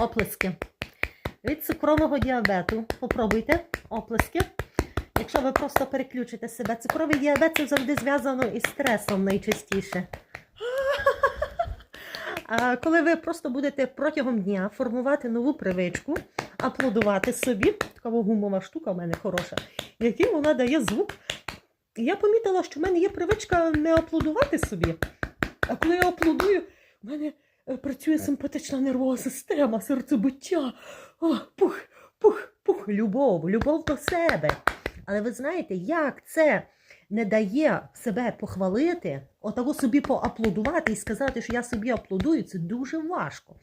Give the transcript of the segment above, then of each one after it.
Оплески. Від цукрового діабету. Попробуйте оплески. Якщо ви просто переключите себе, цукровий діабет це завжди зв'язано із стресом найчастіше. А коли ви просто будете протягом дня формувати нову привичку, аплодувати собі, така гумова штука в мене хороша, який вона дає звук. Я помітила, що в мене є привичка не аплодувати собі. А коли я аплодую, в мене працює симпатична нервова система, серцебиття. О, пух, пух, пух, любов, любов до себе. Але ви знаєте, як це не дає себе похвалити, отако собі поаплодувати і сказати, що я собі аплодую, це дуже важко.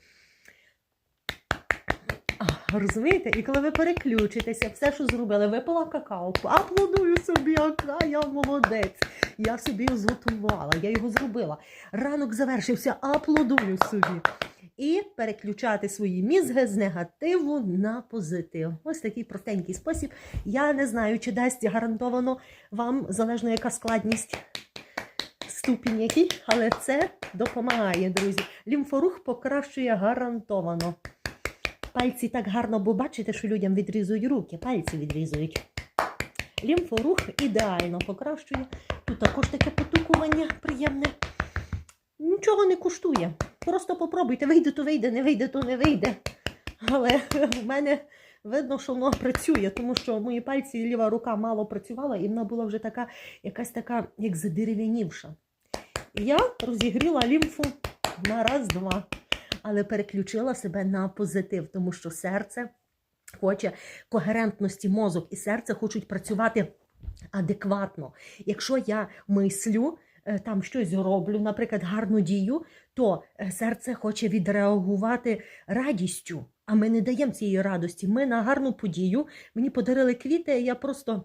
Розумієте? І коли ви переключитеся, все, що зробили, випила какао, аплодую собі, яка я молодець. Я собі його зготувала, я його зробила. Ранок завершився, аплодую собі. І переключати свої мізги з негативу на позитив. Ось такий простенький спосіб. Я не знаю, чи дасть гарантовано вам, залежно яка складність ступінь який, але це допомагає, друзі. Лімфорух покращує гарантовано. Пальці так гарно, бо бачите, що людям відрізують руки, пальці відрізують. Лімфорух ідеально покращує. Тут також таке потукування приємне. Нічого не коштує. Просто попробуйте, вийде, то вийде, не вийде, то не вийде. Але в мене видно, що воно працює, тому що мої пальці і ліва рука мало працювала, і вона була вже така, якась така, як задерев'янівша. Я розігріла лімфу на раз-два, але переключила себе на позитив, тому що серце хоче когерентності, мозок і серце хочуть працювати адекватно. Якщо я мислю, е, там щось роблю, наприклад, гарну дію, то е, серце хоче відреагувати радістю. А ми не даємо цієї радості. Ми на гарну подію мені подарили квіти, я просто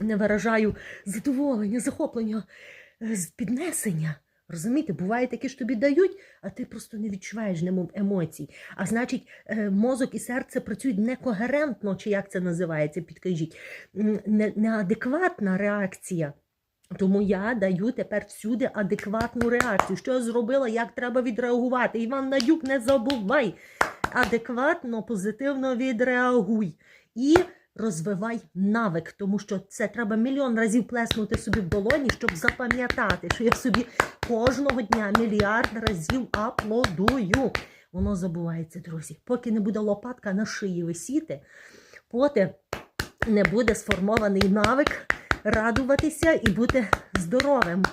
не виражаю задоволення, захоплення, е, піднесення. Розумієте, буває таке, що тобі дають, а ти просто не відчуваєш нему емоцій. А значить, е, мозок і серце працюють некогерентно, чи як це називається, підкажіть, неадекватна реакція. Тому я даю тепер всюди адекватну реакцію. Що я зробила, як треба відреагувати. Іван Надюк, не забувай. Адекватно, позитивно відреагуй. І розвивай навик, тому що це треба мільйон разів плеснути собі в долоні, щоб запам'ятати, що я собі кожного дня мільярд разів аплодую. Воно забувається, друзі. Поки не буде лопатка на шиї висіти, поки не буде сформований навик радуватися і бути здоровим.